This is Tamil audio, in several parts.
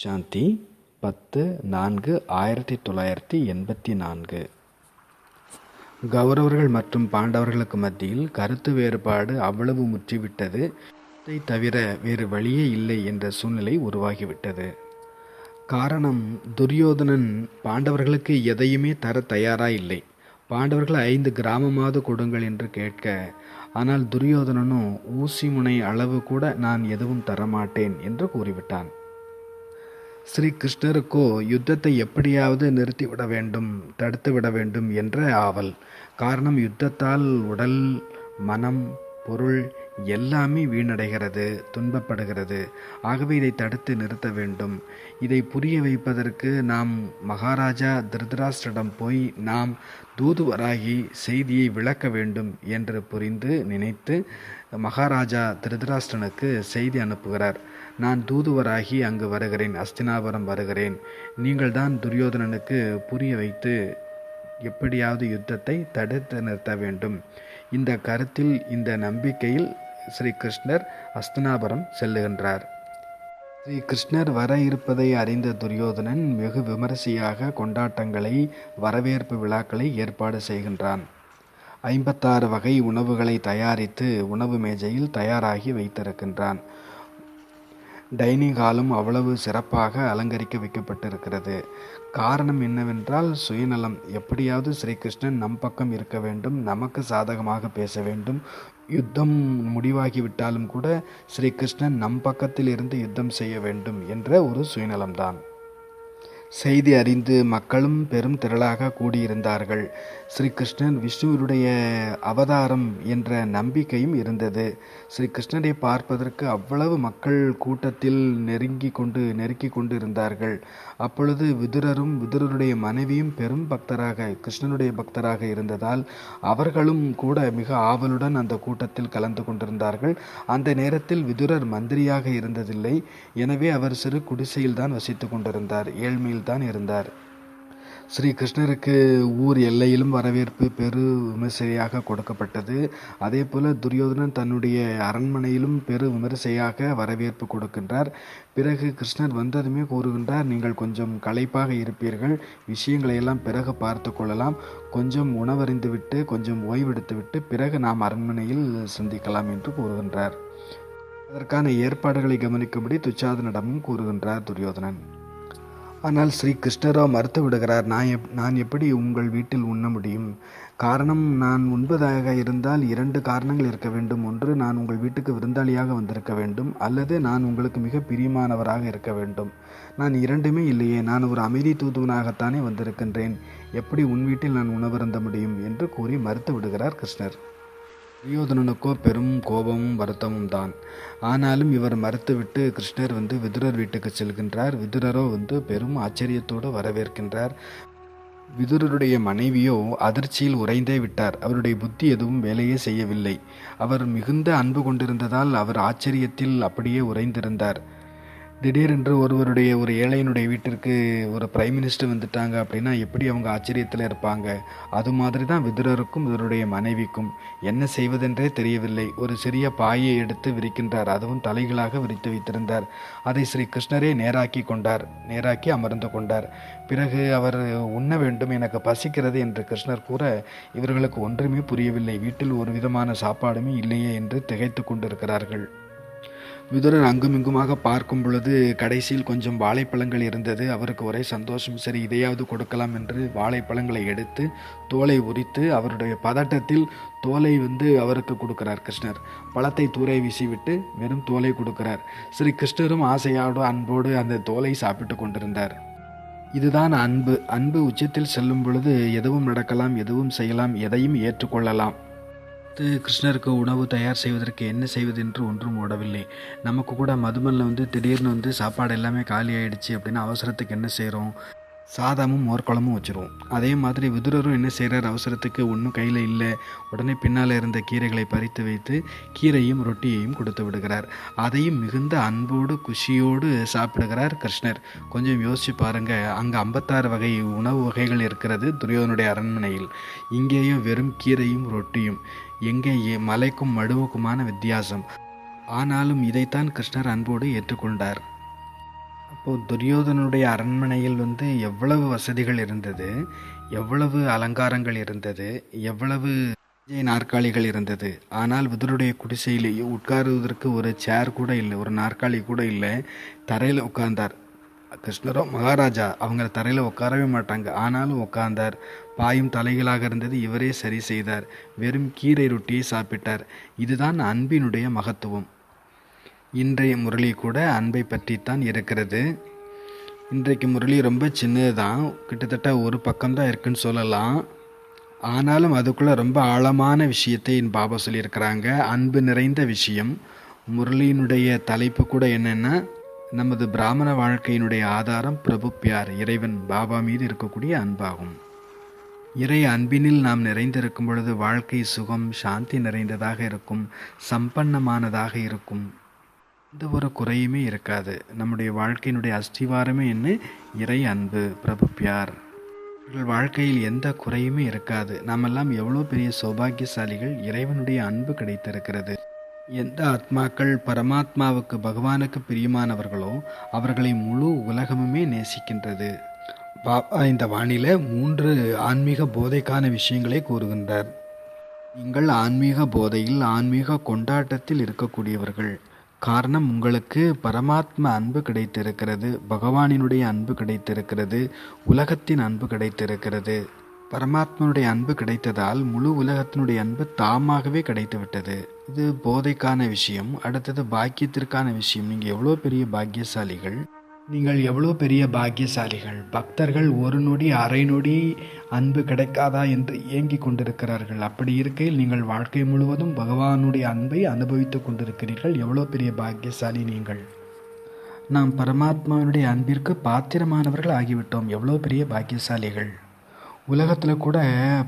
சாந்தி பத்து நான்கு ஆயிரத்தி தொள்ளாயிரத்தி எண்பத்தி நான்கு. கௌரவர்கள் மற்றும் பாண்டவர்களுக்கு மத்தியில் கருத்து வேறுபாடு அவ்வளவு முற்றிவிட்டது. இதை தவிர வேறு வழியே இல்லை என்ற சூழ்நிலை உருவாகிவிட்டது. காரணம் துரியோதனன் பாண்டவர்களுக்கு எதையுமே தர தயாராக இல்லை. பாண்டவர்கள் ஐந்து கிராமமாவது கொடுங்கள் என்று கேட்க ஆனால் துரியோதனனும் ஊசி முனை அளவு கூட நான் எதுவும் தரமாட்டேன் என்று கூறிவிட்டான். ஸ்ரீ கிருஷ்ணருக்கோ யுத்தத்தை எப்படியாவது நிறுத்திவிட வேண்டும் தடுத்து விட வேண்டும் என்ற ஆவல். காரணம் யுத்தத்தால் உடல் மனம் பொருள் எல்லாமே வீணடைகிறது துன்பப்படுகிறது. ஆகவே இதை தடுத்து நிறுத்த வேண்டும். இதை புரிய வைப்பதற்கு நாம் மகாராஜா திருதராஷ்டிரிடம் போய் நாம் தூதுவராகி செய்தியை விளக்க வேண்டும் என்று புரிந்து நினைத்து மகாராஜா திருதராஷ்டிரனுக்கு செய்தி அனுப்புகிறார். நான் தூதுவராகி அங்கு வருகிறேன் அஸ்தினாபுரம் வருகிறேன். நீங்கள் தான் துரியோதனனுக்கு புரிய வைத்து எப்படியாவது யுத்தத்தை தடுத்து நிறுத்த வேண்டும். இந்த கருத்தில் இந்த நம்பிக்கையில் ஸ்ரீ கிருஷ்ணர் அஸ்தினாபுரம் செல்லுகின்றார். ஸ்ரீ கிருஷ்ணர் வர இருப்பதை அறிந்த துரியோதனன் வெகு விமரிசையாக கொண்டாட்டங்களை வரவேற்பு விழாக்களை ஏற்பாடு செய்கின்றான். ஐம்பத்தாறு வகை உணவுகளை தயாரித்து உணவு மேஜையில் தயாராகி வைத்திருக்கின்றான். டைனிங் ஹாலும் அவ்வளவு சிறப்பாக அலங்கரிக்க வைக்கப்பட்டிருக்கிறது. காரணம் என்னவென்றால் சுயநலம். எப்படியாவது ஸ்ரீகிருஷ்ணன் நம் பக்கம் இருக்க வேண்டும் நமக்கு சாதகமாக பேச வேண்டும் யுத்தம் முடிவாகிவிட்டாலும் கூட ஸ்ரீகிருஷ்ணன் நம் பக்கத்தில் இருந்து யுத்தம் செய்ய வேண்டும் என்ற ஒரு சுயநலம்தான். செய்தி அறிந்து மக்களும் பெரும் திரளாக கூடியிருந்தார்கள். ஸ்ரீகிருஷ்ணன் விஷ்ணுவருடைய அவதாரம் என்ற நம்பிக்கையும் இருந்தது. ஸ்ரீகிருஷ்ணனை பார்ப்பதற்கு அவ்வளவு மக்கள் கூட்டத்தில் நெருங்கி கொண்டு நெருக்கி கொண்டு இருந்தார்கள் அப்பொழுது விதுரரும் விதுரருடைய மனைவியும் பெரும் பக்தராக கிருஷ்ணனுடைய பக்தராக இருந்ததால் அவர்களும் கூட மிக ஆவலுடன் அந்த கூட்டத்தில் கலந்து கொண்டிருந்தார்கள். அந்த நேரத்தில் விதுரர் மந்திரியாக இருந்ததில்லை. எனவே அவர் சிறு குடிசையில் தான் வசித்து கொண்டிருந்தார். ஏழ்மையில் தான் இருந்தார். ஸ்ரீ கிருஷ்ணருக்கு ஊர் எல்லையிலும் வரவேற்பு பெரு விமர்சையாக கொடுக்கப்பட்டது. அதே போல துரியோதனன் தன்னுடைய அரண்மனையிலும் பெரு விமரிசையாக வரவேற்பு கொடுக்கின்றார். பிறகு கிருஷ்ணர் வந்ததுமே கூறுகின்றார் நீங்கள் கொஞ்சம் களைப்பாக இருப்பீர்கள். விஷயங்களை எல்லாம் பிறகு பார்த்து கொள்ளலாம். கொஞ்சம் உணவறிந்துவிட்டு கொஞ்சம் ஓய்வெடுத்துவிட்டு பிறகு நாம் அரண்மனையில் சந்திக்கலாம் என்று கூறுகின்றார். அதற்கான ஏற்பாடுகளை கவனிக்கும்படி துச்சாதனிடமும் கூறுகின்றார் துரியோதனன். ஆனால் ஸ்ரீ கிருஷ்ணராவ் மறுத்து விடுகிறார் நான் எப் நான் எப்படி உங்கள் வீட்டில் உண்ண முடியும்? காரணம் நான் உண்பதாக இருந்தால் இரண்டு காரணங்கள் இருக்க வேண்டும். ஒன்று நான் உங்கள் வீட்டுக்கு விருந்தாளியாக வந்திருக்க வேண்டும். அல்லது நான் உங்களுக்கு மிக பிரியமானவராக இருக்க வேண்டும். நான் இரண்டுமே இல்லையே நான் ஒரு அமைதி தூதுவனாகத்தானே வந்திருக்கின்றேன். எப்படி உன் வீட்டில் நான் உணவருந்த முடியும்? என்று கூறி மறுத்து விடுகிறார் கிருஷ்ணர். துரியோதனனுக்கோ பெரும் கோபமும் வருத்தமும் தான். ஆனாலும் இவர் மறுத்துவிட்டு கிருஷ்ணர் வந்து விதுரர் வீட்டுக்கு செல்கின்றார். விதுரரோ வந்து பெரும் ஆச்சரியத்தோடு வரவேற்கின்றார். விதுரருடைய மனைவியோ அதிர்ச்சியில் உறைந்தே விட்டார். அவருடைய புத்தி எதுவும் வேலையே செய்யவில்லை. அவர் மிகுந்த அன்பு கொண்டிருந்ததால் அவர் ஆச்சரியத்தில் அப்படியே உறைந்திருந்தார். திடீரென்று ஒருவருடைய ஒரு ஏழையினுடைய வீட்டிற்கு ஒரு பிரைம் மினிஸ்டர் வந்துட்டாங்க அப்படின்னா எப்படி அவங்க ஆச்சரியத்தில் இருப்பாங்க? அது மாதிரி தான் விதுரருக்கும் இவருடைய மனைவிக்கும் என்ன செய்வதென்றே தெரியவில்லை. ஒரு சிறிய பாயை எடுத்து விரிக்கின்றார். அதுவும் தலைகளாக விரித்து வைத்திருந்தார். அதை ஸ்ரீ கிருஷ்ணரே நேராக்கி கொண்டார். நேராக்கி அமர்ந்து கொண்டார். பிறகு அவர் உண்ண வேண்டும் எனக்கு பசிக்கிறது என்று கிருஷ்ணர் கூற இவர்களுக்கு ஒன்றுமே புரியவில்லை. வீட்டில் ஒரு விதமான சாப்பாடுமே இல்லையே என்று திகைத்து கொண்டிருக்கிறார்கள். விதுரன் அங்குமிங்குமாக பார்க்கும் பொழுது கடைசியில் கொஞ்சம் வாழைப்பழங்கள் இருந்தது. அவருக்கு ஒரே சந்தோஷம். சரி இதையாவது கொடுக்கலாம் என்று வாழைப்பழங்களை எடுத்து தோலை உரித்து அவருடைய பதட்டத்தில் தோலை வந்து அவருக்கு கொடுக்கிறார் கிருஷ்ணர். பழத்தை தூரை வீசிவிட்டு வெறும் தோலை கொடுக்கிறார். ஸ்ரீ கிருஷ்ணரும் ஆசையோடு அன்போடு அந்த தோலை சாப்பிட்டு கொண்டிருந்தார். இதுதான் அன்பு. அன்பு உச்சத்தில் செல்லும் பொழுது எதுவும் நடக்கலாம் எதுவும் செய்யலாம் எதையும் ஏற்றுக்கொள்ளலாம். கிருஷ்ணருக்கு உணவு தயார் செய்வதற்கு என்ன செய்வது என்று ஒன்றும் ஓடவில்லை. நமக்கு கூட மதுமல்ல வந்து திடீர்னு வந்து சாப்பாடு எல்லாமே காலி ஆயிடுச்சு அப்படின்னா அவசரத்துக்கு என்ன செய்கிறோம் சாதமும் மோர்க்குழம்பும் வச்சுருவோம். அதே மாதிரி விதுரரும் என்ன செய்கிறார் அவசரத்துக்கு ஒன்றும் கையில் இல்லை. உடனே பின்னால் இருந்த கீரைகளை பறித்து வைத்து கீரையும் ரொட்டியையும் கொடுத்து விடுகிறார். அதையும் மிகுந்த அன்போடு குஷியோடு சாப்பிடுகிறார் கிருஷ்ணர். கொஞ்சம் யோசிச்சு பாருங்கள் அங்கே ஐம்பத்தாறு வகை உணவு வகைகள் இருக்கிறது துரியோதனுடைய அரண்மனையில். இங்கேயும் வெறும் கீரையும் ரொட்டியும். எங்கே மலைக்கும் மடுவுக்குமான வித்தியாசம். ஆனாலும் இதைத்தான் கிருஷ்ணர் அன்போடு ஏற்றுக்கொண்டார். அப்போது துரியோதனுடைய அரண்மனையில் வந்து எவ்வளவு வசதிகள் இருந்தது எவ்வளவு அலங்காரங்கள் இருந்தது எவ்வளவு நாற்காலிகள் இருந்தது. ஆனால் விதருடைய குடிசையிலேயே உட்காருவதற்கு ஒரு சேர் கூட இல்லை ஒரு நாற்காலி கூட இல்லை. தரையில் உட்கார்ந்தார். கிருஷ்ணரோ மகாராஜா அவங்க தரையில் உட்காரவே மாட்டாங்க. ஆனாலும் உட்கார்ந்தார். பாயும் தலைகளாக இருந்தது இவரே சரி செய்தார். வெறும் கீரை ரொட்டியை சாப்பிட்டார். இதுதான் அன்பினுடைய மகத்துவம். இன்றைய முரளி கூட அன்பை பற்றித்தான் இருக்கிறது. இன்றைக்கு முரளி ரொம்ப சின்னது தான் கிட்டத்தட்ட ஒரு பக்கம்தான் இருக்குன்னு சொல்லலாம். ஆனாலும் அதுக்குள்ளே ரொம்ப ஆழமான விஷயத்தை என் பாபா சொல்லியிருக்கிறாங்க. அன்பு நிறைந்த விஷயம். முரளியினுடைய தலைப்பு கூட என்னென்னா நமது பிராமண வாழ்க்கையினுடைய ஆதாரம் பிரபு பியார் இறைவன் பாபா மீது இருக்கக்கூடிய அன்பாகும். இறை அன்பினில் நாம் நிறைந்திருக்கும் பொழுது வாழ்க்கை சுகம் சாந்தி நிறைந்ததாக இருக்கும் சம்பன்னமானதாக இருக்கும். எந்த ஒரு குறையுமே இருக்காது. நம்முடைய வாழ்க்கையினுடைய அஸ்திவாரமே என்ன? இறை அன்பு பிரபு பியார். இவர்கள் வாழ்க்கையில் எந்த குறையுமே இருக்காது. நாமெல்லாம் எவ்வளோ பெரிய சௌபாகியசாலிகள் இறைவனுடைய அன்பு கிடைத்திருக்கிறது. எந்த ஆத்மாக்கள் பரமாத்மாவுக்கு பகவானுக்கு பிரியமானவர்களோ அவர்களை முழு உலகமுமே நேசிக்கின்றது. பாபா இந்த வானில மூன்று ஆன்மீக போதைக்கான விஷயங்களை கூறுகின்றார். நீங்கள் ஆன்மீக போதையில் ஆன்மீக கொண்டாட்டத்தில் இருக்கக்கூடியவர்கள். காரணம் உங்களுக்கு பரமாத்ம அன்பு கிடைத்திருக்கிறது பகவானினுடைய அன்பு கிடைத்திருக்கிறது உலகத்தின் அன்பு கிடைத்திருக்கிறது. பரமாத்மனுடைய அன்பு கிடைத்ததால் முழு உலகத்தினுடைய அன்பு தாமாகவே கிடைத்துவிட்டது. இது போதைக்கான விஷயம் அடுத்தது பாக்கியத்திற்கான விஷயம். நீங்கள் எவ்வளோ பெரிய பாக்கியசாலிகள்? நீங்கள் எவ்வளோ பெரிய பாக்கியசாலிகள்? பக்தர்கள் ஒரு நொடி அரை நொடி அன்பு கிடைக்காதா என்று ஏங்கி கொண்டிருக்கிறார்கள். அப்படி இருக்கையில் நீங்கள் வாழ்க்கை முழுவதும் பகவானுடைய அன்பை அனுபவித்து கொண்டிருக்கிறீர்கள். எவ்வளோ பெரிய பாக்கியசாலி நீங்கள்? நாம் பரமாத்மாவினுடைய அன்பிற்கு பாத்திரமானவர்கள் ஆகிவிட்டோம். எவ்வளோ பெரிய பாக்கியசாலிகள்? உலகத்தில் கூட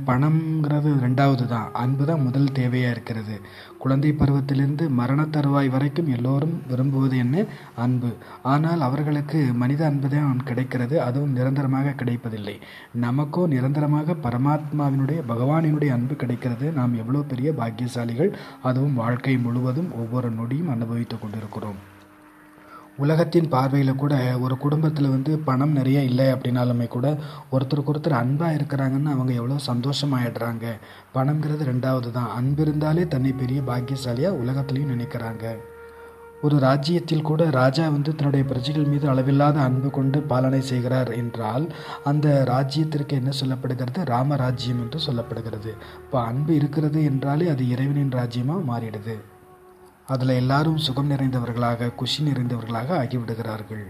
பணம்ங்கிறது ரெண்டாவது தான் அன்பு தான் முதல் தேவையாக இருக்கிறது. குழந்தை பருவத்திலிருந்து மரண தருவாய் வரைக்கும் எல்லோரும் விரும்புவது என்ன? அன்பு. ஆனால் அவர்களுக்கு மனித அன்பு தான் கிடைக்கிறது. அதுவும் நிரந்தரமாக கிடைப்பதில்லை. நமக்கோ நிரந்தரமாக பரமாத்மாவினுடைய பகவானினுடைய அன்பு கிடைக்கிறது. நாம் எவ்வளோ பெரிய பாக்கியசாலிகள். அதுவும் வாழ்க்கை முழுவதும் ஒவ்வொரு நொடியும் அனுபவித்து கொண்டிருக்கிறோம். உலகத்தின் பார்வையில் கூட ஒரு குடும்பத்தில் வந்து பணம் நிறைய இல்லை அப்படின்னாலுமே கூட ஒருத்தருக்கு ஒருத்தர் அன்பாக இருக்கிறாங்கன்னு அவங்க எவ்வளோ சந்தோஷமாயிடுறாங்க. பணங்கிறது ரெண்டாவது தான் அன்பு இருந்தாலே தன்னை பெரிய பாக்கியசாலியாக உலகத்துலேயும் நினைக்கிறாங்க. ஒரு ராஜ்யத்தில் கூட ராஜா வந்து தன்னுடைய பிரஜைகள் மீது அளவில்லாத அன்பு கொண்டு பாலனை செய்கிறார் என்றால் அந்த ராஜ்யத்திற்கு என்ன சொல்லப்படுகிறது? ராமராஜ்யம் என்று சொல்லப்படுகிறது. இப்போ அன்பு இருக்கிறது என்றாலே அது இறைவனின் ராஜ்யமாக மாறிடுது. அதில் எல்லாரும் சுகம் நிறைந்தவர்களாக குஷி நிறைந்தவர்களாக ஆகிவிடுகிறார்கள்.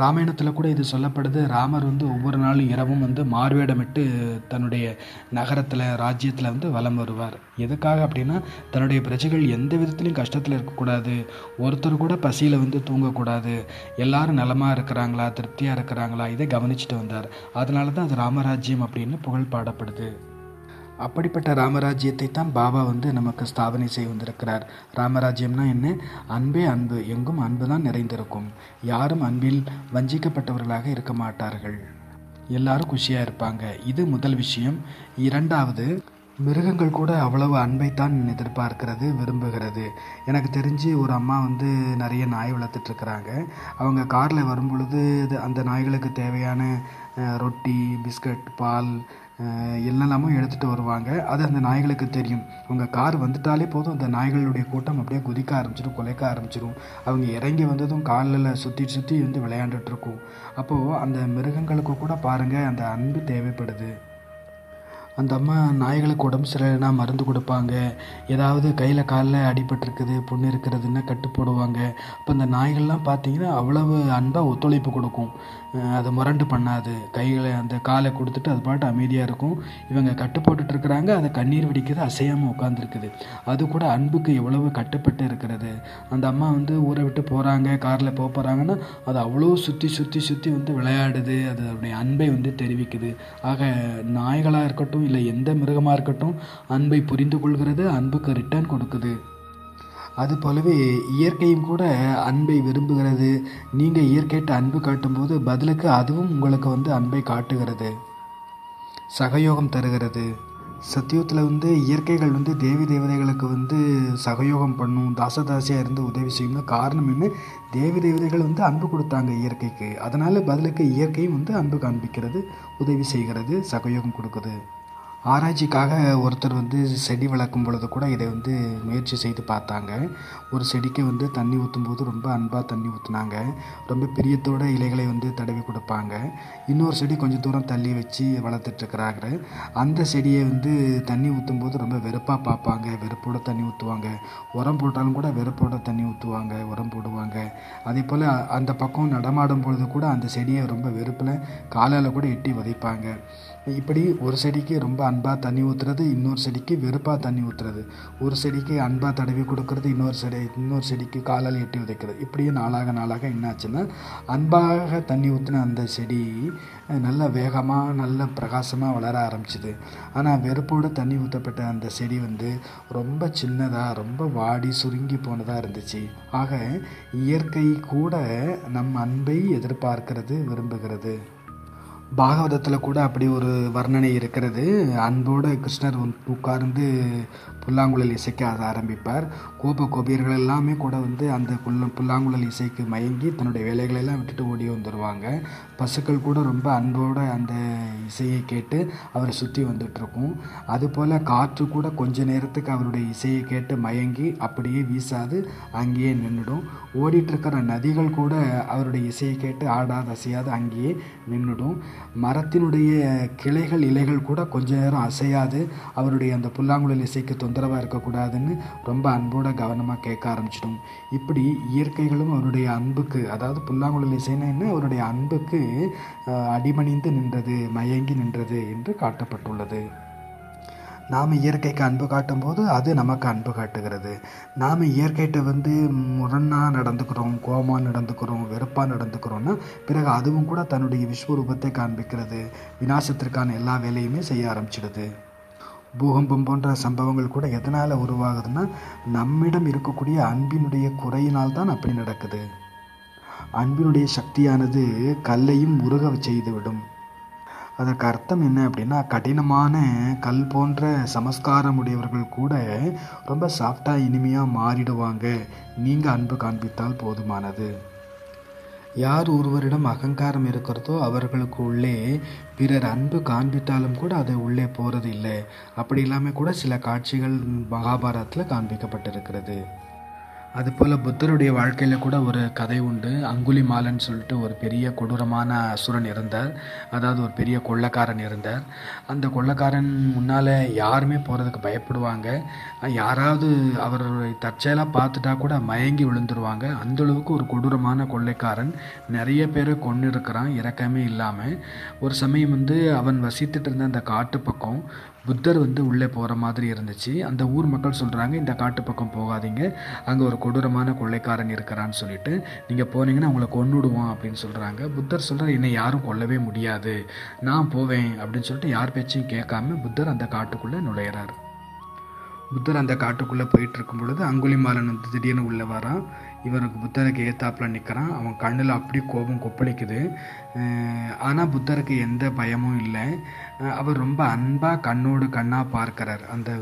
ராமாயணத்தில் கூட இது சொல்லப்படுது ராமர் வந்து ஒவ்வொரு நாளும் இரவும் வந்து மார்வேடமிட்டு தன்னுடைய நகரத்தில் ராஜ்யத்தில் வந்து வலம் வருவார். எதுக்காக அப்படின்னா தன்னுடைய பிரஜைகள் எந்த விதத்துலையும் கஷ்டத்தில் இருக்கக்கூடாது. ஒருத்தர் கூட பசியில் வந்து தூங்கக்கூடாது. எல்லாரும் நலமாக இருக்கிறாங்களா திருப்தியாக இருக்கிறாங்களா இதை கவனிச்சுட்டு வந்தார். அதனால தான் அது ராமராஜ்யம் அப்படின்னு புகழ் பாடப்படுது. அப்படிப்பட்ட ராமராஜ்யத்தை தான் பாபா வந்து நமக்கு ஸ்தாபனை செய்ய வந்திருக்கிறார். ராமராஜ்யம்னா என்ன? அன்பே அன்பு. எங்கும் அன்பு தான் நிறைந்திருக்கும். யாரும் அன்பில் வஞ்சிக்கப்பட்டவர்களாக இருக்க மாட்டார்கள். எல்லாரும் குஷியாக இருப்பாங்க. இது முதல் விஷயம். இரண்டாவது மிருகங்கள் கூட அவ்வளவு அன்பைத்தான் எதிர்பார்க்கிறது விரும்புகிறது. எனக்கு தெரிஞ்சு ஒரு அம்மா வந்து நிறைய நாய் வளர்த்துட்ருக்குறாங்க. அவங்க காரில் வரும்பொழுது இது அந்த நாய்களுக்கு தேவையான ரொட்டி பிஸ்கட் பால் என்னெல்லாமோ எடுத்துகிட்டு வருவாங்க. அது அந்த நாய்களுக்கு தெரியும். உங்கள் கார் வந்துட்டாலே போதும். அந்த நாய்களுடைய கூட்டம் அப்படியே குதிக்க ஆரம்பிச்சிடும் குலைக்க ஆரம்பிச்சிடும் அவங்க இறங்கி வந்ததும் காலில் சுற்றி சுற்றி வந்து விளையாண்டுட்டுருக்கும் அப்போது அந்த மிருகங்களுக்கு கூட பாருங்கள் அந்த அன்பு தேவைப்படுது. அந்த அம்மா நாய்களுக்கு உடம்பு சரியில்லைனா மருந்து கொடுப்பாங்க. ஏதாவது கையில் காலில் அடிபட்டிருக்குது புண்ணு இருக்கிறதுன்னா கட்டு போடுவாங்க. அப்போ அந்த நாய்கள்லாம் பார்த்தீங்கன்னா அவ்வளவு அன்பாக ஒத்துழைப்பு கொடுக்கும். அது முரண்டு பண்ணாது. கைகளை அந்த காலை கொடுத்துட்டு அது பாட்டு அமைதியாக இருக்கும். இவங்க கட்டு போட்டுட்ருக்குறாங்க அதை கண்ணீர் வெடிக்கிறது அசையாமல் உட்காந்துருக்குது அது கூட அன்புக்கு எவ்வளவு கட்டுப்பட்டு இருக்கிறது. அந்த அம்மா வந்து ஊரை விட்டு போகிறாங்க காரில் போக போகிறாங்கன்னா அது அவ்வளோ சுற்றி சுற்றி சுற்றி வந்து விளையாடுது. அது அதனுடைய அன்பை வந்து தெரிவிக்குது. ஆக நாய்களாக இருக்கட்டும் இல்லை எந்த மிருகமாக இருக்கட்டும் அன்பை புரிந்து கொள்கிறது அன்புக்கு ரிட்டர்ன் கொடுக்குது. அது போலவே இயற்கையும் கூட அன்பை விரும்புகிறது. நீங்கள் இயற்கையிட்ட அன்பு காட்டும்போது பதிலுக்கு அதுவும் உங்களுக்கு வந்து அன்பை காட்டுகிறது. சகயோகம் தருகிறது. சத்தியத்தில் வந்து இயற்கைகள் வந்து தேவி தேவதைகளுக்கு வந்து சகயோகம் பண்ணும் தாசதாசியாக இருந்து உதவி செய்யணும் காரணம் என்ன? தேவி தேவதைகள் வந்து அன்பு கொடுத்தாங்க இயற்கைக்கு. அதனால் பதிலுக்கு இயற்கையும் வந்து அன்பு காண்பிக்கிறது உதவி செய்கிறது சகயோகம் கொடுக்குது. ஆராய்ச்சிக்காக ஒருத்தர் வந்து செடி வளர்க்கும் பொழுது கூட இதை வந்து முயற்சி செய்து பார்த்தாங்க. ஒரு செடிக்கு வந்து தண்ணி ஊற்றும் போது ரொம்ப அன்பாக தண்ணி ஊற்றுனாங்க ரொம்ப பிரியத்தோட இலைகளை வந்து தடவி கொடுப்பாங்க. இன்னொரு செடி கொஞ்சம் தூரம் தள்ளி வச்சு வளர்த்துட்ருக்குறாங்க அந்த செடியை வந்து தண்ணி ஊற்றும் போது ரொம்ப வெறுப்பாக பார்ப்பாங்க. வெறுப்போட தண்ணி ஊற்றுவாங்க உரம் போட்டாலும் கூட வெறுப்போட தண்ணி ஊற்றுவாங்க உரம் போடுவாங்க. அதே போல் அந்த பக்கம் நடமாடும் பொழுது கூட அந்த செடியை ரொம்ப வெறுப்பில் காலால் கூட எட்டி உதைப்பாங்க இப்படி ஒரு செடிக்கு ரொம்ப அன்பாக தண்ணி ஊற்றுறது இன்னொரு செடிக்கு வெறுப்பாக தண்ணி ஊற்றுறது ஒரு செடிக்கு அன்பாக தடவி கொடுக்கறது இன்னொரு செடி இன்னொரு செடிக்கு காலால் எட்டி உதைக்கிறது. இப்படியே நாளாக நாளாக என்னாச்சுன்னா அன்பாக தண்ணி ஊற்றின அந்த செடி நல்ல வேகமாக நல்ல பிரகாசமாக வளர ஆரம்பிச்சுது. ஆனால் வெறுப்போடு தண்ணி ஊற்றப்பட்ட அந்த செடி வந்து ரொம்ப சின்னதாக ரொம்ப வாடி சுருங்கி போனதாக இருந்துச்சு. ஆக இயற்கை கூட நம் அன்பை எதிர்பார்க்கிறது விரும்புகிறது. பாகவதத்தில் கூட அப்படி ஒரு வர்ணனை இருக்கிறது. அன்போடு கிருஷ்ணர் உட்கார்ந்து புல்லாங்குழல் இசைக்க ஆரம்பிப்பார். கோப கோபியர்கள் எல்லாமே கூட வந்து அந்த புல்ல புல்லாங்குழல் இசைக்கு மயங்கி தன்னுடைய வேலைகளெல்லாம் விட்டுட்டு ஓடி வந்துடுவாங்க பசுக்கள் கூட ரொம்ப அன்போடு அந்த இசையை கேட்டு அவரை சுற்றி வந்துட்டுருக்கும் அதுபோல் காற்று கூட கொஞ்ச நேரத்துக்கு அவருடைய இசையை கேட்டு மயங்கி அப்படியே வீசாது அங்கேயே நின்றுடும் ஓடிட்டுருக்கிற நதிகள் கூட அவருடைய இசையை கேட்டு ஆடாது அசையாது அங்கேயே நின்றுடும் மரத்தினுடைய கிளைகள் இலைகள் கூட கொஞ்ச நேரம் அசையாது. அவருடைய அந்த புல்லாங்குழல் இசைக்கு தொந்தரவாக இருக்கக்கூடாதுன்னு ரொம்ப அன்போட கவனமாக கேட்க ஆரம்பிச்சிடும். இப்படி இயற்கைகளும் அவருடைய அன்புக்கு அதாவது புல்லாங்குழல் இசைன்னு அவருடைய அன்புக்கு அடிமணிந்து நின்றது மயங்கி நின்றது என்று காட்டப்பட்டுள்ளது. நாம் இயற்கைக்கு அன்பு காட்டும்போது அது நமக்கு அன்பு காட்டுகிறது. நாம் இயற்கைகிட்ட வந்து முரணாக நடந்துக்கிறோம் கோபமாக நடந்துக்கிறோம் வெறுப்பாக நடந்துக்கிறோன்னா பிறகு அதுவும் கூட தன்னுடைய விஸ்வரூபத்தை காண்பிக்கிறது. விநாசத்திற்கான எல்லா வேலையுமே செய்ய ஆரம்பிச்சிடுது. பூகம்பம் போன்ற சம்பவங்கள் கூட எதனால் உருவாகுதுன்னா நம்மிடம் இருக்கக்கூடிய அன்பினுடைய குறையினால் தான் அப்படி நடக்குது. அன்பினுடைய சக்தியானது கல்லையும் உருக செய்துவிடும். அதற்கு அர்த்தம் என்ன அப்படின்னா கடினமான கல் போன்ற சமஸ்காரம் உடையவர்கள் கூட ரொம்ப சாஃப்டாக இனிமையாக மாறிடுவாங்க. நீங்கள் அன்பு காண்பித்தால் போதுமானது. யார் ஒருவரிடம் அகங்காரம் இருக்கிறதோ அவர்களுக்கு உள்ளே பிறர் அன்பு காண்பித்தாலும் கூட அது உள்ளே போகிறது இல்லை அப்படி இல்லாமல் கூட சில காட்சிகள் மகாபாரதத்தில் காண்பிக்கப்பட்டிருக்கிறது. அதுபோல் புத்தருடைய வாழ்க்கையில் கூட ஒரு கதை உண்டு. அங்குலி மாலன் சொல்லிட்டு ஒரு பெரிய கொடூரமான அசுரன் இருந்தார். அதாவது ஒரு பெரிய கொள்ளக்காரன் இருந்தார். அந்த கொள்ளக்காரன் முன்னால் யாருமே போகிறதுக்கு பயப்படுவாங்க. யாராவது அவரை தற்செயலாக பார்த்துட்டா கூட மயங்கி விழுந்துருவாங்க. அந்தளவுக்கு ஒரு கொடூரமான கொள்ளைக்காரன். நிறைய பேரை கொண்டு இருக்கிறான் இறக்கமே இல்லாமல் ஒரு சமயம் வந்து அவன் வசித்துட்டு இருந்த அந்த காட்டு பக்கம் புத்தர் வந்து உள்ளே போகிற மாதிரி இருந்துச்சு. அந்த ஊர் மக்கள் சொல்கிறாங்க இந்த காட்டு பக்கம் போகாதீங்க. அங்கே ஒரு கொடூரமான கொள்ளைக்காரன் இருக்கிறான்னு சொல்லிட்டு நீங்கள் போனீங்கன்னா அவங்கள கொண்டுடுவோம் அப்படின்னு சொல்கிறாங்க புத்தர் சொல்கிறார் என்னை யாரும் கொல்லவே முடியாது. நான் போவேன் அப்படின்னு சொல்லிட்டு யார் பேச்சையும் கேட்காம புத்தர் அந்த காட்டுக்குள்ளே நுழையிறார். புத்தர் அந்த காட்டுக்குள்ளே போயிட்டு இருக்கும் பொழுது அங்குலிமாலன் வந்து திடீர்னு உள்ளே வரான். இவனுக்கு புத்தருக்கு ஏத்தாப்பில் நிற்கிறான் அவன் கண்ணில் அப்படி கோபம் கொப்பளிக்குது. ஆனால் புத்தருக்கு எந்த பயமும் இல்லை. அவர் ரொம்ப அன்பாக கண்ணோடு கண்ணாக பார்க்கிறார். அந்த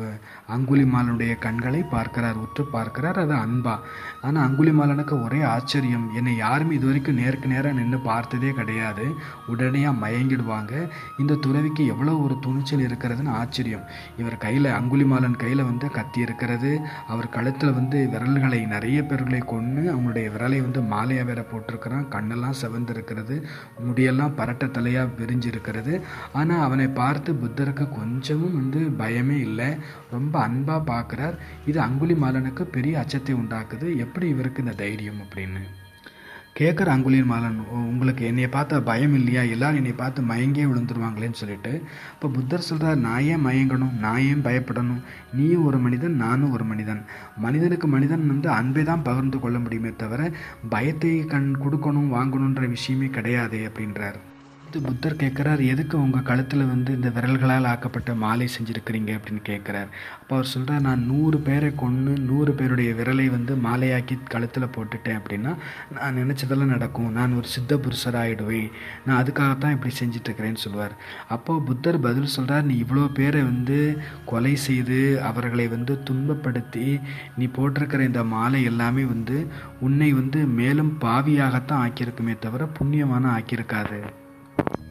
அங்குலிமாலனுடைய கண்களை பார்க்கிறார் உற்று பார்க்கிறார். அது அன்பா. ஆனால் அங்குலிமாலனுக்கு ஒரே ஆச்சரியம். என்னை யாருமே இது வரைக்கும் நேருக்கு நேராக நின்று பார்த்ததே கிடையாது. உடனே மயங்கிடுவாங்க. இந்த துறவிக்கு எவ்வளோ ஒரு துணிச்சல் இருக்கிறதுன்னு ஆச்சரியம். இவர் கையில் அங்குலிமாலன் கையில் வந்து கத்தி இருக்கிறது. அவர் கழுத்தில் வந்து விரல்களை நிறைய பேர்களை கொண்டு அவங்களுடைய விரலை வந்து மாலையாக வேற போட்டிருக்கிறான். கண்ணெல்லாம் செவந்திருக்கிறது. முடியெல்லாம் பரட்ட தலையாக விரிஞ்சிருக்கிறது. ஆனால் அவனை பார்த்து புத்தருக்கு கொஞ்சமும் வந்து பயமே இல்லை. ரொம்ப அன்பாக பார்க்குறார். இது அங்குலி மாலனுக்கு பெரிய அச்சத்தை உண்டாக்குது. எப்படி இவருக்கு இந்த தைரியம் அப்படின்னு? கேட்குற அங்குலின் மாலன் உங்களுக்கு என்னையை பார்த்தா பயம் இல்லையா? எல்லாரும் என்னை பார்த்து மயங்கே விழுந்துருவாங்களேன்னு சொல்லிட்டு இப்போ புத்தர் சொல்கிறார் நான் ஏன் மயங்கணும்? நான் ஏன் பயப்படணும்? நீயும் ஒரு மனிதன் நானும் ஒரு மனிதன். மனிதனுக்கு மனிதன் வந்து அன்பை தான் பகிர்ந்து கொள்ள முடியுமே தவிர பயத்தை கண் கொடுக்கணும் வாங்கணுன்ற விஷயமே கிடையாது அப்படின்றார். இது புத்தர் கேட்குறார் எதுக்கு உங்கள் கழுத்தில் வந்து இந்த விரல்களால் ஆக்கப்பட்ட மாலை செஞ்சுருக்கிறீங்க? அப்படின்னு கேட்குறார். அப்போ அவர் சொல்கிறார் நான் நூறு பேரை கொன்று நூறு பேருடைய விரலை வந்து மாலையாக்கி கழுத்தில் போட்டுட்டேன் அப்படின்னா நான் நினச்சதெல்லாம் நடக்கும். நான் ஒரு சித்த புருஷராகிடுவேன் நான் அதுக்காகத்தான் இப்படி செஞ்சிட்ருக்கிறேன்னு சொல்லுவார். அப்போது புத்தர் பதில் சொல்கிறார் நீ இவ்வளோ பேரை வந்து கொலை செய்து அவர்களை வந்து துன்பப்படுத்தி நீ போட்டிருக்கிற இந்த மாலை எல்லாமே வந்து உன்னை வந்து மேலும் பாவியாகத்தான் ஆக்கியிருக்குமே தவிர புண்ணியமான ஆக்கியிருக்காது.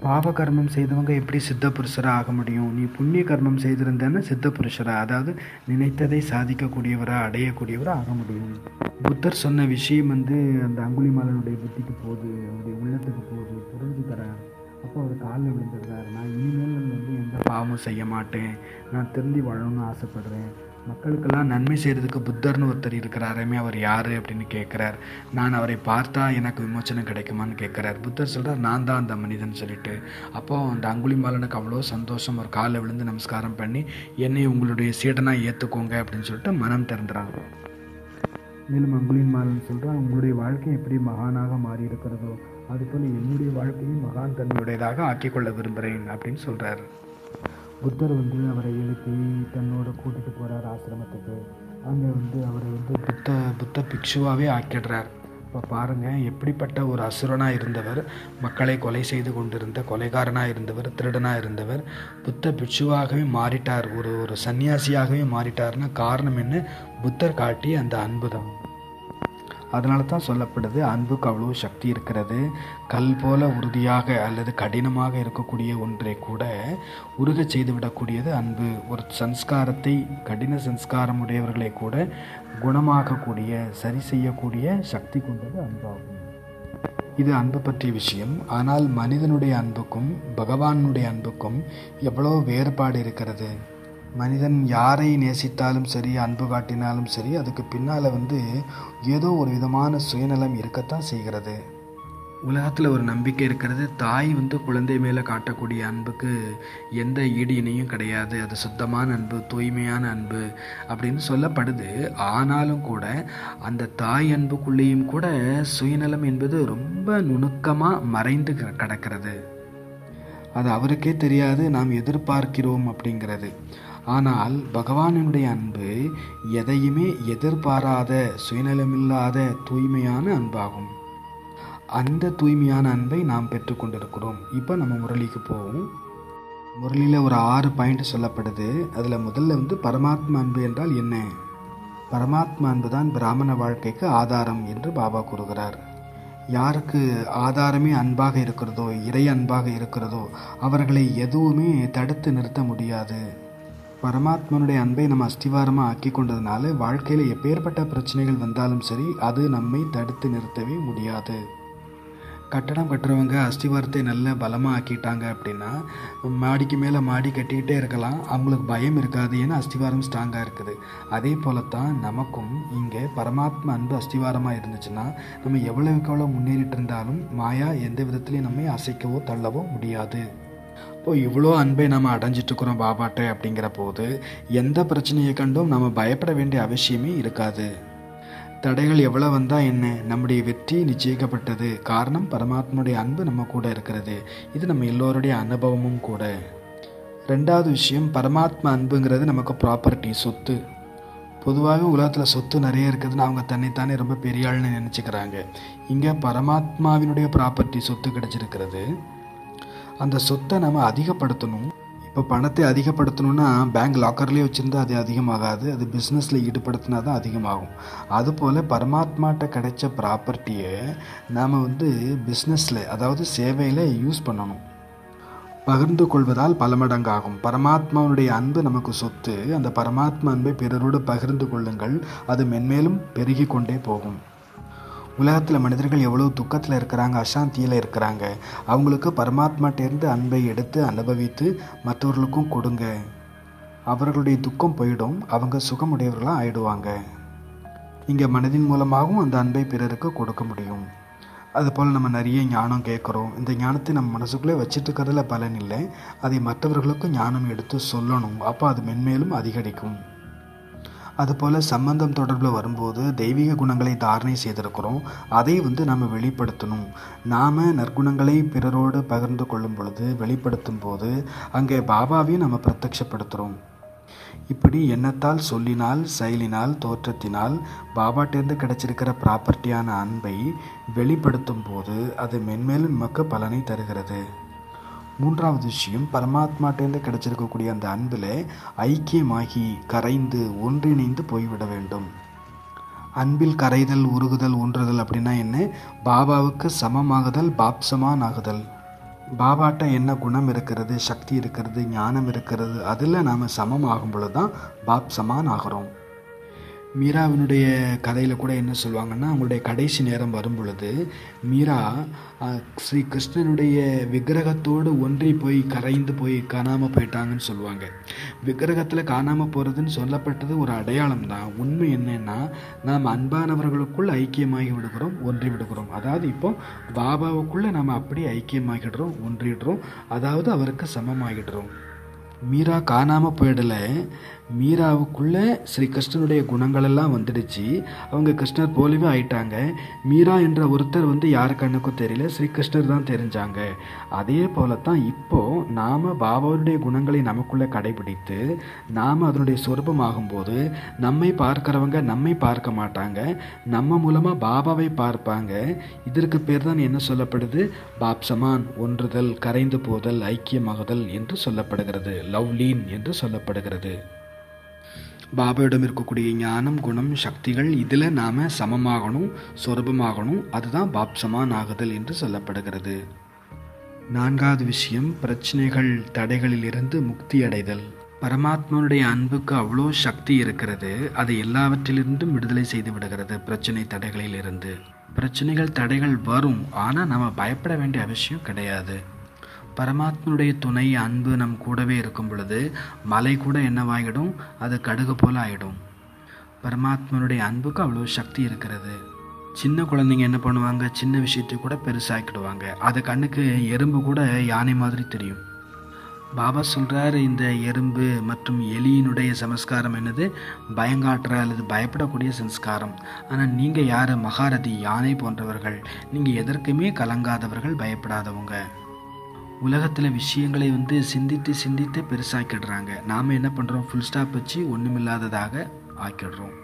பாவ கர்மம் செய்தவங்க எப்படி சித்த புருஷராக ஆக முடியும்? நீ புண்ணிய கர்மம் செய்திருந்தேன்னா சித்த புருஷராக அதாவது நினைத்ததை சாதிக்கக்கூடியவராக அடையக்கூடியவராக ஆக முடியும். புத்தர் சொன்ன விஷயம் வந்து அந்த அங்குலிமாலனுடைய புத்திக்கு போகுது அவருடைய உள்ளத்துக்கு போகுது புரிஞ்சு தரார் அப்போ அவர் காலில் விழுந்துடுறாரு. நான் இனிமேல் வந்து எந்த பாவமும் செய்ய மாட்டேன். நான் திருந்தி வாழணும்னு ஆசைப்படுறேன். மக்களுக்கெல்லாம் நன்மை செய்கிறதுக்கு புத்தர்னு ஒருத்தர் இருக்கிறாருமே அவர் யார் அப்படின்னு கேட்குறார் நான் அவரை பார்த்தா எனக்கு விமோச்சனம் கிடைக்குமான்னு கேட்குறார் புத்தர் சொல்கிறார் நான் தான் அந்த மனிதன் சொல்லிட்டு. அப்போது அந்த அங்குலிமாலனுக்கு அவ்வளோ சந்தோஷம். ஒரு காலில் விழுந்து நமஸ்காரம் பண்ணி என்னை உங்களுடைய சீடனாக ஏற்றுக்கோங்க அப்படின்னு சொல்லிட்டு மனம் திறந்துறாங்க மேலும் அங்குலின் சொல்கிறார் உங்களுடைய வாழ்க்கை எப்படி மகானாக மாறி இருக்கிறதோ அதுபோல் என்னுடைய வாழ்க்கையும் மகான் தன்மையுடையதாக ஆக்கிக்கொள்ள விரும்புகிறேன் அப்படின்னு சொல்கிறார் புத்தர் வந்து அவரை எழுப்பி தன்னோட கூட்டிகிட்டு போகிறார் ஆசிரமத்துக்கு. அங்கே வந்து அவரை வந்து புத்த புத்த பிக்ஷுவாகவே ஆக்கிடுறார். இப்போ பாருங்கள் எப்படிப்பட்ட ஒரு அசுரனாக இருந்தவர். மக்களை கொலை செய்து கொண்டிருந்த கொலைகாரனாக இருந்தவர் திருடனாக இருந்தவர். புத்த பிட்சுவாகவே மாறிட்டார். ஒரு ஒரு சன்னியாசியாகவே மாறிட்டார்னா காரணம் என்ன? புத்தர் காட்டிய அந்த அன்பு தான் அதனால தான் சொல்லப்படுது அன்புக்கு அவ்வளோ சக்தி இருக்கிறது. கல் போல உறுதியாக அல்லது கடினமாக இருக்கக்கூடிய ஒன்றை கூட உருக செய்து விடக்கூடியது அன்பு. ஒரு சன்ஸ்காரத்தை கடின சன்ஸ்காரம் உடையவர்களை கூட குணமாக்கக்கூடிய சரி செய்யக்கூடிய சக்தி கொண்டது அன்பாகும். இது அன்பு பற்றிய விஷயம். ஆனால் மனிதனுடைய அன்புக்கும் பகவானுடைய அன்புக்கும் எவ்வளோ வேறுபாடு இருக்கிறது. மனிதன் யாரை நேசித்தாலும் சரி அன்பு காட்டினாலும் சரி அதுக்கு பின்னால் வந்து ஏதோ ஒரு விதமான சுயநலம் இருக்கத்தான் செய்கிறது. உலகத்தில் ஒரு நம்பிக்கை இருக்கிறது. தாய் வந்து குழந்தை மேலே காட்டக்கூடிய அன்புக்கு எந்த ஈடு இணையும் கிடையாது. அது சுத்தமான அன்பு தூய்மையான அன்பு அப்படின்னு சொல்லப்படுது. ஆனாலும் கூட அந்த தாய் அன்புக்குள்ளேயும் கூட சுயநலம் என்பது ரொம்ப நுணுக்கமாக மறைந்து கிடக்கிறது. அது அவருக்கே தெரியாது. நாம் எதிர்பார்க்கிறோம் அப்படிங்கிறது. ஆனால் பகவானுடைய அன்பு எதையுமே எதிர்பாராத சுயநலமில்லாத தூய்மையான அன்பாகும். அந்த தூய்மையான அன்பை நாம் பெற்றுக்கொண்டிருக்கிறோம் இப்போ நம்ம முரளிக்கு போவோம். முரளியில் ஒரு ஆறு பாயிண்ட் சொல்லப்படுது. அதில் முதல்ல வந்து பரமாத்மா அன்பு என்றால் என்ன? பரமாத்மா அன்பு தான் பிராமண வாழ்க்கைக்கு ஆதாரம் என்று பாபா கூறுகிறார். யாருக்கு ஆதாரமே அன்பாக இருக்கிறதோ இறை அன்பாக இருக்கிறதோ அவர்களை எதுவுமே தடுத்து நிறுத்த முடியாது. பரமாத்மனுடைய அன்பை நம்ம அஸ்திவாரமாக ஆக்கி கொண்டதுனால வாழ்க்கையில் எப்பேற்பட்ட பிரச்சனைகள் வந்தாலும் சரி அது நம்மை தடுத்து நிறுத்தவே முடியாது. கட்டடம் கட்டுறவங்க அஸ்திவாரத்தை நல்ல பலமாக ஆக்கிட்டாங்க அப்படின்னா மாடிக்கு மேலே மாடி கட்டிக்கிட்டே இருக்கலாம் அவங்களுக்கு பயம் இருக்காது ஏன்னா அஸ்திவாரம் ஸ்ட்ராங்காக இருக்குது. அதே போல தான் நமக்கும் இங்கே பரமாத்மா அன்பு அஸ்திவாரமாக இருந்துச்சுன்னா நம்ம எவ்வளவுக்கு எவ்வளோ முன்னேறிட்டு இருந்தாலும் மாயா எந்த விதத்துலையும் நம்மை அசைக்கவோ தள்ளவோ முடியாது. இப்போ இவ்வளோ அன்பை நம்ம அடைஞ்சிட்ருக்குறோம் பாபாட்டை அப்படிங்கிற போது எந்த பிரச்சனையை கண்டும் நம்ம பயப்பட வேண்டிய அவசியமே இருக்காது. தடைகள் எவ்வளோ வந்தால் என்ன? நம்முடைய வெற்றி நிச்சயிக்கப்பட்டது. காரணம் பரமாத்மனுடைய அன்பு நம்ம கூட இருக்கிறது. இது நம்ம எல்லோருடைய அனுபவமும் கூட. ரெண்டாவது விஷயம் பரமாத்மா அன்புங்கிறது நமக்கு ப்ராப்பர்ட்டி சொத்து. பொதுவாக உலகத்தில் சொத்து நிறைய இருக்குதுன்னு அவங்க தன்னைத்தானே ரொம்ப பெரிய ஆள்னு நினச்சிக்கிறாங்க. இங்கே பரமாத்மாவினுடைய ப்ராப்பர்ட்டி சொத்து கிடச்சிருக்கிறது. அந்த சொத்தை நம்ம அதிகப்படுத்தணும். இப்போ பணத்தை அதிகப்படுத்தணும்னா பேங்க் லாக்கர்லேயே வச்சுருந்தா அது அதிகமாகாது. அது பிஸ்னஸில் ஈடுபடுத்தினா தான் அதிகமாகும். அதுபோல் பரமாத்மாட்ட கிடைச்ச ப்ராப்பர்ட்டியை நாம் வந்து பிஸ்னஸில் அதாவது சேவையில் யூஸ் பண்ணணும். பகிர்ந்து கொள்வதால் பல மடங்காகும். பரமாத்மாவுடைய அன்பு நமக்கு சொத்து. அந்த பரமாத்மா அன்பை பிறரோடு பகிர்ந்து கொள்ளுங்கள். அது மென்மேலும் பெருகி கொண்டே போகும். உலகத்தில் மனிதர்கள் எவ்வளோ துக்கத்தில் இருக்கிறாங்க அசாந்தியில் இருக்கிறாங்க. அவங்களுக்கு பரமாத்மாட்டேருந்து அன்பை எடுத்து அனுபவித்து மற்றவர்களுக்கும் கொடுங்க. அவர்களுடைய துக்கம் போயிடும் அவங்க சுகமுடையவர்களாக ஆயிடுவாங்க. இங்கே மனதின் மூலமாகவும் அந்த அன்பை பிறருக்கு கொடுக்க முடியும். அதுபோல் நம்ம நிறைய ஞானம் கேட்குறோம். இந்த ஞானத்தை நம்ம மனசுக்குள்ளே வச்சுட்டு இருக்கிறதுல பலன் இல்லை. அதை மற்றவர்களுக்கும் ஞானம் எடுத்து சொல்லணும். அப்போ அது மென்மேலும் அதிகரிக்கும். அதுபோல் சம்பந்தம் தொடர்பில் வரும்போது தெய்வீக குணங்களை தாரணை செய்திருக்கிறோம். அதை வந்து நம்ம வெளிப்படுத்தணும். நாம் நற்குணங்களை பிறரோடு பகிர்ந்து கொள்ளும் பொழுது வெளிப்படுத்தும் போது அங்கே பாபாவையும் நம்ம பிரத்யட்சப்படுத்துகிறோம் இப்படி எண்ணத்தால் சொல்லினால் செயலினால் தோற்றத்தினால் பாபாட்டேருந்து கிடைச்சிருக்கிற ப்ராப்பர்ட்டியான அன்பை வெளிப்படுத்தும் போது அது மென்மேலும் நமக்கு பலனை தருகிறது. மூன்றாவது விஷயம் பரமாத்மாட்டேருந்து கிடைச்சிருக்கக்கூடிய அந்த அன்பில் ஐக்கியமாகி கரைந்து ஒன்றிணைந்து போய்விட வேண்டும். அன்பில் கரைதல் உருகுதல் ஒன்றுதல் அப்படின்னா என்ன? பாபாவுக்கு சமமாகுதல் பாப்சமான் ஆகுதல் பாபாட்ட என்ன குணம் இருக்கிறது சக்தி இருக்கிறது ஞானம் இருக்கிறது அதில் நாம் சமம் பொழுது தான் பாப்சமான் ஆகிறோம். மீராவினுடைய கதையில் கூட என்ன சொல்லுவாங்கன்னா அவங்களுடைய கடைசி நேரம் வரும் பொழுது மீரா ஸ்ரீ கிருஷ்ணனுடைய விக்கிரகத்தோடு ஒன்றி போய் கரைந்து போய் காணாமல் போயிட்டாங்கன்னு சொல்லுவாங்க. விக்கிரகத்தில் காணாமல் போகிறதுன்னு சொல்லப்பட்டது ஒரு அடையாளம் தான். உண்மை என்னென்னா நாம் அன்பானவர்களுக்குள் ஐக்கியமாகி விடுகிறோம் ஒன்றி விடுகிறோம். அதாவது இப்போ பாபாவுக்குள்ளே நாம் அப்படியே ஐக்கியமாகிடுறோம் ஒன்றிடுறோம். அதாவது அவருக்கு சமமாகிடுறோம். மீரா காணாமல் போயிடல. மீராவுக்குள்ளே ஸ்ரீ கிருஷ்ணனுடைய குணங்களெல்லாம் வந்துடுச்சு. அவங்க கிருஷ்ணர் போலவே ஆயிட்டாங்க. மீரா என்ற ஒருத்தர் வந்து யார் கண்ணுக்கும் தெரியல ஸ்ரீ கிருஷ்ணர் தான் தெரிஞ்சாங்க. அதே போல தான் இப்போது நாம் பாபாவுடைய குணங்களை நமக்குள்ளே கடைபிடித்து நாம் அதனுடைய சொரூபமாகும்போது நம்மை பார்க்குறவங்க நம்மை பார்க்க மாட்டாங்க. நம்ம மூலமாக பாபாவை பார்ப்பாங்க. இதற்கு பேர் தான் என்ன சொல்லப்படுது? பாப்சமான் ஒன்றுதல் கரைந்து போதல் ஐக்கியமாகுதல் என்று சொல்லப்படுகிறது. லவ்லீன் என்று சொல்லப்படுகிறது. பாபாவிடம் இருக்கக்கூடிய ஞானம் குணம் சக்திகள் இதில் நாம் சமமாகணும் சொரபமாகணும். அதுதான் பாப் சமான் ஆகுதல் என்று சொல்லப்படுகிறது. நான்காவது விஷயம் பிரச்சனைகள் தடைகளிலிருந்து முக்தி அடைதல். பரமாத்மனுடைய அன்புக்கு அவ்வளோ சக்தி இருக்கிறது அது எல்லாவற்றிலிருந்தும் விடுதலை செய்து விடுகிறது பிரச்சனை தடைகளிலிருந்து. பிரச்சனைகள் தடைகள் வரும் ஆனால் நம்ம பயப்பட வேண்டிய அவசியம் கிடையாது. பரமாத்மனுடைய துணை அன்பு நம் கூடவே இருக்கும் பொழுது மலை கூட என்னவாகிடும் அது கடுகு போல ஆகிடும் பரமாத்மனுடைய அன்புக்கு அவ்வளோ சக்தி இருக்கிறது. சின்ன குழந்தைங்க என்ன பண்ணுவாங்க? சின்ன விஷயத்தை கூட பெருசாக்கிடுவாங்க. அது கண்ணுக்கு எறும்பு கூட யானை மாதிரி தெரியும். பாபா சொல்கிறார் இந்த எறும்பு மற்றும் எலியினுடைய சமஸ்காரம் என்னது? பயங்காட்டுற அல்லது பயப்படக்கூடிய சம்ஸ்காரம். ஆனால் நீங்கள் யார்? மகாரதி யானை போன்றவர்கள். நீங்கள் எதற்குமே கலங்காதவர்கள் பயப்படாதவங்க. உலகத்தில் விஷயங்களை வந்து சிந்தித்து சிந்தித்து பெருசாக்கிடுறாங்க. நாம் என்ன பண்ணுறோம் ஃபுல் ஸ்டாப் வச்சு ஒன்றுமில்லாததாக ஆக்கிடுறோம்.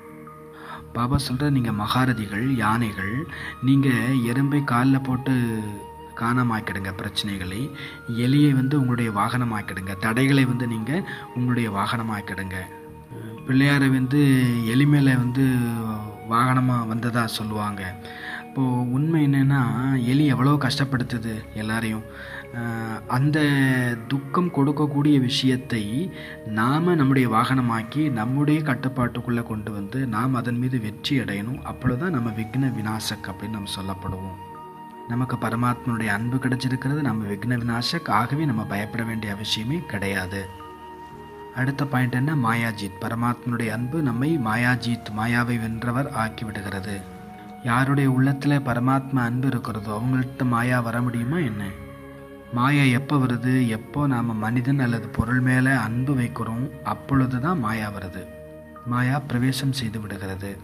பாபா சொல்கிற நீங்கள் மகாரதிகள் யானைகள் நீங்கள் எறும்பை காலில் போட்டு காணமாக்கிடுங்க பிரச்சனைகளை. எலியை வந்து உங்களுடைய வாகனமாக்கிடுங்க. தடைகளை வந்து நீங்கள் உங்களுடைய வாகனமாக்கிடுங்க. பிள்ளையாரை வந்து எலி மேலே வந்து வாகனமாக வந்ததாக சொல்லுவாங்க. இப்போது உண்மை என்னென்னா எலி எவ்வளோ கஷ்டப்படுத்துது எல்லாரையும். அந்த துக்கம் கொடுக்கக்கூடிய விஷயத்தை நாம் நம்முடைய வாகனமாக்கி நம்முடைய கட்டுப்பாட்டுக்குள்ளே கொண்டு வந்து நாம் அதன் மீது வெற்றி அடையணும். அப்பொழுதுதான் நம்ம விக்ன விநாசக் அப்படின்னு நம்ம சொல்லப்படுவோம். நமக்கு பரமாத்மனுடைய அன்பு கிடைச்சிருக்கிறது நம்ம விக்ன விநாசக். ஆகவே நம்ம பயப்பட வேண்டிய அவசியமே கிடையாது. அடுத்த பாயிண்ட் என்ன? மாயாஜீத். பரமாத்மனுடைய அன்பு நம்மை மாயாஜீத் மாயாவை வென்றவர் ஆக்கி விடுகிறது யாருடைய உள்ளத்தில் பரமாத்மா அன்பு இருக்கிறதோ அவங்கள்ட்ட மாயா வர முடியுமா என்ன? மாயா எப்போ வருது எப்போ நாம் மனிதன் அல்லது பொருள் மேலே அன்பு வைக்கிறோம் அப்பொழுது தான் மாயா வருது. மாயா பிரவேசம் செய்து விடுகிறது.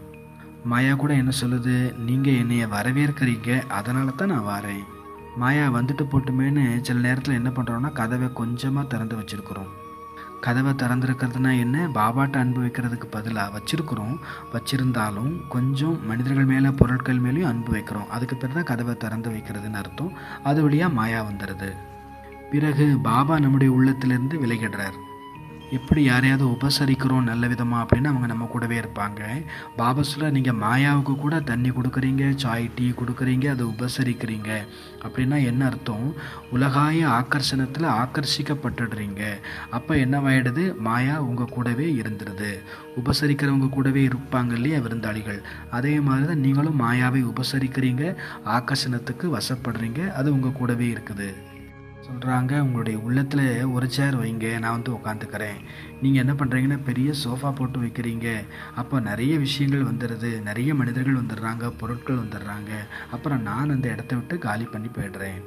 மாயா கூட என்ன சொல்லுது? நீங்கள் என்னைய வரவேற்கிறீங்க அதனால தான் நான் வரேன். மாயா வந்துட்டு போட்டுமேன்னு சில நேரத்தில் என்ன பண்ணுறோன்னா கதவை கொஞ்சமாக திறந்து வச்சுருக்குறோம். கதவை திறந்துருக்கிறதுனா என்ன? பாபாட்ட அன்பு வைக்கிறதுக்கு பதிலாக வச்சுருக்குறோம். வச்சுருந்தாலும் கொஞ்சம் மனிதர்கள் மேலே பொருட்கள் மேலேயும் அன்பு வைக்கிறோம். அதுக்கு பிறகு தான் கதவை திறந்து வைக்கிறதுன்னு அர்த்தம். அது வழியாக மாயா வந்துடுது பிறகு பாபா நம்முடைய உள்ளத்திலிருந்து விலகிடுறார். எப்படி யாரையாவது உபசரிக்கிறோம் நல்ல விதமாக அப்படின்னு அவங்க நம்ம கூடவே இருப்பாங்க. பாபா சொல்ல நீங்கள் மாயாவுக்கு கூட தண்ணி கொடுக்குறீங்க சாய் டீ கொடுக்குறீங்க அதை உபசரிக்கிறீங்க. அப்படின்னா என்ன அர்த்தம்? உலகாய ஆக்கர்ஷணத்தில் ஆக்கர்ஷிக்கப்பட்டுடுறீங்க. அப்போ என்னவாயிடுது? மாயா உங்கள் கூடவே இருந்துருது. உபசரிக்கிறவங்க கூடவே இருப்பாங்க இல்லையா விருந்தாளிகள்? அதே மாதிரி தான் நீங்களும் மாயாவை உபசரிக்கிறீங்க ஆக்கர்ஷணத்துக்கு வசப்படுறீங்க அது உங்கள் கூடவே இருக்குது. சொல்கிறாங்க உங்களுடைய உள்ளத்தில் ஒரு சேர் வைங்க நான் வந்து உட்காந்துக்கிறேன் நீங்கள் என்ன பண்ணுறீங்கன்னா பெரிய சோஃபா போட்டு வைக்கிறீங்க. அப்போ நிறைய விஷயங்கள் வந்துடுது நிறைய மனிதர்கள் வந்துடுறாங்க பொருட்கள் வந்துடுறாங்க. அப்புறம் நான் அந்த இடத்த விட்டு காலி பண்ணி போயிடுறேன்.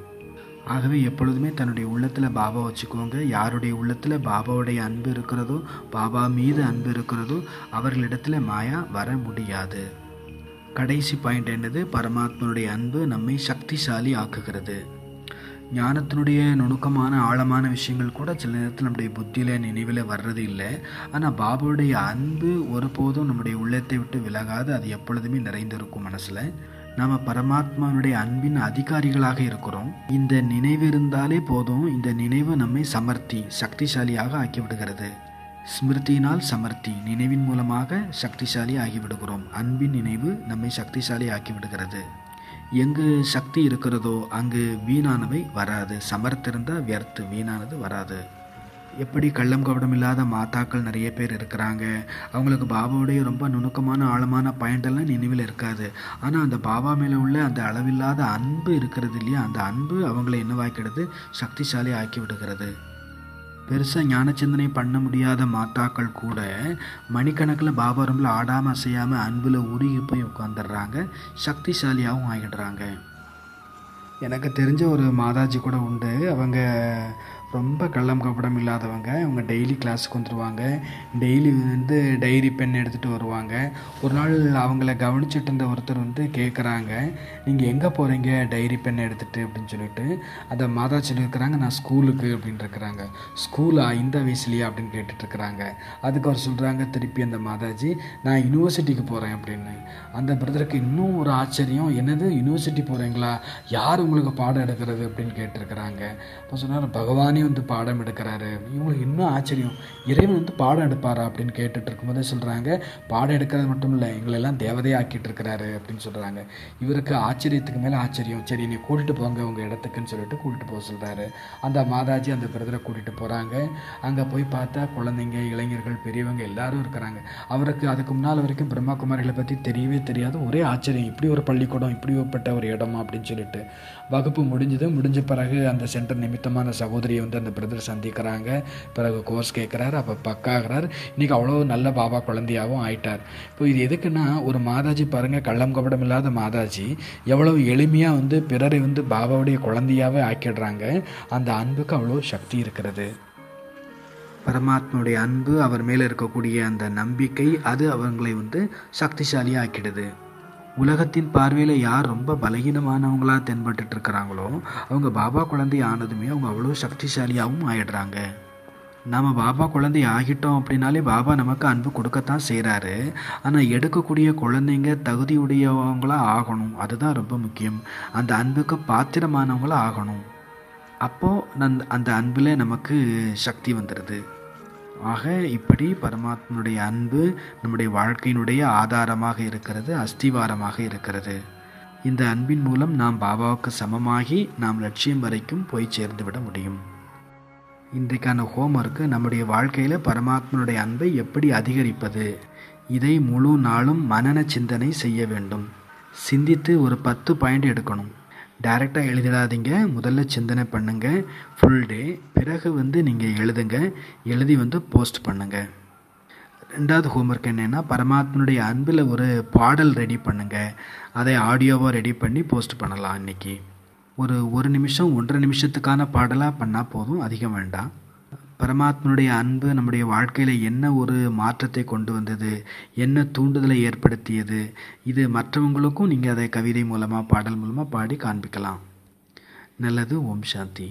ஆகவே எப்பொழுதுமே தன்னுடைய உள்ளத்தில் பாபா வச்சுக்கோங்க. யாருடைய உள்ளத்தில் பாபாவுடைய அன்பு இருக்கிறதோ பாபா மீது அன்பு இருக்கிறதோ அவர்களிடத்தில் மாயா வர முடியாது. கடைசி பாயிண்ட் என்னது? பரமாத்மனுடைய அன்பு நம்மை சக்திசாலி ஆக்குகிறது. ஞானத்தினுடைய நுணுக்கமான ஆழமான விஷயங்கள் கூட சில நேரத்தில் நம்முடைய புத்தியில் நினைவில் வர்றது இல்லை. ஆனால் பாபாவுடைய அன்பு ஒருபோதும் நம்முடைய உள்ளத்தை விட்டு விலகாது. அது எப்பொழுதுமே நிறைந்திருக்கும் மனசில். நாம் பரமாத்மாவுடைய அன்பின் அதிகாரிகளாக இருக்கிறோம். இந்த நினைவு இருந்தாலே போதும். இந்த நினைவு நம்மை சமர்த்தி சக்திசாலியாக ஆக்கிவிடுகிறது. ஸ்மிருதியினால் சமர்த்தி நினைவின் மூலமாக சக்திசாலி ஆகிவிடுகிறோம். அன்பின் நினைவு நம்மை சக்திசாலி ஆக்கிவிடுகிறது. எங்கு சக்தி இருக்கிறதோ அங்கு வீணானவை வராது. சமர்த்திருந்தால் வியர்த்து வீணானது வராது. எப்படி கள்ளம் கவடம் இல்லாத மாதாக்கள் நிறைய பேர் இருக்கிறாங்க. அவங்களுக்கு பாபாவுடைய ரொம்ப நுணுக்கமான ஆழமான பாயிண்டெல்லாம் நினைவில் இருக்காது. ஆனால் அந்த பாபா மேலே உள்ள அந்த அளவில்லாத அன்பு இருக்கிறது இல்லையா? அந்த அன்பு அவங்களை என்னவாக்கிடுது? சக்திசாலி ஆக்கி விடுகிறது. பெருசாக ஞான சிந்தனை பண்ண முடியாத மாத்தாக்கள் கூட மணிக்கணக்கில் பாபா ரூமில் ஆடாமல் அசையாமல் அன்பில் உருகி போய் உட்காந்துடுறாங்க சக்திசாலியாகவும் ஆகிடுறாங்க. எனக்கு தெரிஞ்ச ஒரு மாதாஜி கூட உண்டு. அவங்க ரொம்ப கள்ளம் கப்படம் இல்லாதவங்க அவங்க டெய்லி கிளாஸுக்கு வந்துடுவாங்க டெய்லி வந்து டைரி பென் எடுத்துகிட்டு வருவாங்க. ஒரு நாள் அவங்கள கவனிச்சிட்டு இருந்த ஒருத்தர் வந்து கேட்குறாங்க நீங்கள் எங்கே போகிறீங்க டைரி பென் எடுத்துகிட்டு அப்படின்னு சொல்லிட்டு. அந்த மாதா இருக்கிறாங்க நான் ஸ்கூலுக்கு அப்படின்னு இருக்கிறாங்க ஸ்கூலா இந்த வயசுலையா? அப்படின்னு கேட்டுட்ருக்குறாங்க. அதுக்கு அவர் சொல்கிறாங்க திருப்பி அந்த மாதாஜி நான் யூனிவர்சிட்டிக்கு போகிறேன் அப்படின்னு. அந்த பிரதருக்கு இன்னும் ஒரு ஆச்சரியம் என்னது? யூனிவர்சிட்டி போகிறீங்களா யார் உங்களுக்கு பாடம் எடுக்கிறது? அப்படின்னு கேட்டிருக்கிறாங்க. அப்போ சொன்னார் பகவானே வந்து பாடம் எடுக்கிறாரு. இவங்களுக்கு இன்னும் ஆச்சரியம். இறைவன் வந்து பாடம் எடுப்பாரா அப்படின்னு கேட்டுட்டு இருக்கும்போதே சொல்கிறாங்க பாடம் எடுக்கிறது மட்டும் இல்லை எங்களெல்லாம் தேவதையாக ஆக்கிட்டு இருக்கிறாரு அப்படின்னு சொல்கிறாங்க இவருக்கு ஆச்சரியத்துக்கு மேலே ஆச்சரியம். சரி நீ கூட்டிகிட்டு போங்க உங்கள் இடத்துக்குன்னு சொல்லிட்டு கூட்டிகிட்டு போக சொல்கிறாரு அந்த மாதாஜி அந்த பிரதரை கூட்டிகிட்டு போகிறாங்க அங்கே போய் பார்த்தா குழந்தைங்க இளைஞர்கள் பெரியவங்க எல்லாரும் இருக்கிறாங்க. அவருக்கு அதுக்கு முன்னால் வரைக்கும் பிரம்மகுமாரிகளை பற்றி தெரியவே தெரியாது. ஒரே ஆச்சரியம். இப்படி ஒரு பள்ளிக்கூடம் இப்படிப்பட்ட ஒரு இடமா அப்படின்னு சொல்லிட்டு. வகுப்பு முடிஞ்சது முடிஞ்ச பிறகு அந்த சென்டர் நிமித்தமான சகோதரியை வந்து அந்த பிரதர் சந்திக்கிறாங்க. பிறகு கோர்ஸ் கேட்குறாரு அப்போ பக்காகிறார். இன்றைக்கி அவ்வளோ நல்ல பாபா குழந்தையாகவும் ஆயிட்டார். இப்போ இது எதுக்குன்னா ஒரு மாதாஜி பாருங்கள் கள்ளம் கபடம் இல்லாத மாதாஜி எவ்வளோ எளிமையாக வந்து பிறரை வந்து பாபாவுடைய குழந்தையாகவே ஆக்கிடுறாங்க. அந்த அன்புக்கு அவ்வளோ சக்தி இருக்கிறது. பரமாத்மாவுடைய அன்பு அவர் மேலே இருக்கக்கூடிய அந்த நம்பிக்கை அது அவங்களை வந்து சக்திசாலியாக ஆக்கிடுது உலகத்தின் பார்வையில் யார் ரொம்ப பலகீனமானவங்களாக தென்பட்டு இருக்கிறாங்களோ அவங்க பாபா குழந்தை ஆனதுமே அவங்க அவ்வளோ சக்திசாலியாகவும் ஆயிடுறாங்க. நாம் பாபா குழந்தை ஆகிட்டோம் அப்படின்னாலே பாபா நமக்கு அன்பு கொடுக்கத்தான் செய்கிறாரு ஆனால் எடுக்கக்கூடிய குழந்தைங்க தகுதியுடையவங்களாக ஆகணும். அதுதான் ரொம்ப முக்கியம். அந்த அன்புக்கு பாத்திரமானவங்களாக ஆகணும். அப்போது நந் அந்த அன்பில் நமக்கு சக்தி வந்துடுது ஆக இப்படி பரமாத்மனுடைய அன்பு நம்முடைய வாழ்க்கையினுடைய ஆதாரமாக இருக்கிறது அஸ்திவாரமாக இருக்கிறது. இந்த அன்பின் மூலம் நாம் பாபாவுக்கு சமமாகி நாம் லட்சியம் வரைக்கும் போய் சேர்ந்து விட முடியும். இன்றைக்கான ஹோம்ஒர்க்கு நம்முடைய வாழ்க்கையில் பரமாத்மனுடைய அன்பை எப்படி அதிகரிப்பது? இதை முழு நாளும் மனன சிந்தனை செய்ய வேண்டும். சிந்தித்து ஒரு பத்து பாயிண்ட் எடுக்கணும். டைரெக்டாக எழுதிடாதீங்க. முதல்ல சிந்தனை பண்ணுங்க. ஃபுல் டே பிறகு வந்து நீங்கள் எழுதுங்க. எழுதி வந்து போஸ்ட் பண்ணுங்க. ரெண்டாவது ஹோம்ஒர்க் என்னென்னா பரமாத்மனுடைய அன்பில் ஒரு பாடல் ரெடி பண்ணுங்க. அதை ஆடியோவாக ரெடி பண்ணி போஸ்ட் பண்ணலாம் இன்றைக்கி ஒரு ஒரு நிமிஷம் ஒன்றரை நிமிஷத்துக்கான பாடலாக பண்ணால் போதும். அதிகம் வேண்டாம். பரமாத்மனுடைய அன்பு நம்முடைய வாழ்க்கையில் என்ன ஒரு மாற்றத்தை கொண்டு வந்தது? என்ன தூண்டுதலை ஏற்படுத்தியது? இது மற்றவங்களுக்கும் நீங்கள் அதை கவிதை மூலமாக பாடல் மூலமாக பாடி காண்பிக்கலாம். நல்லது ஓம் சாந்தி.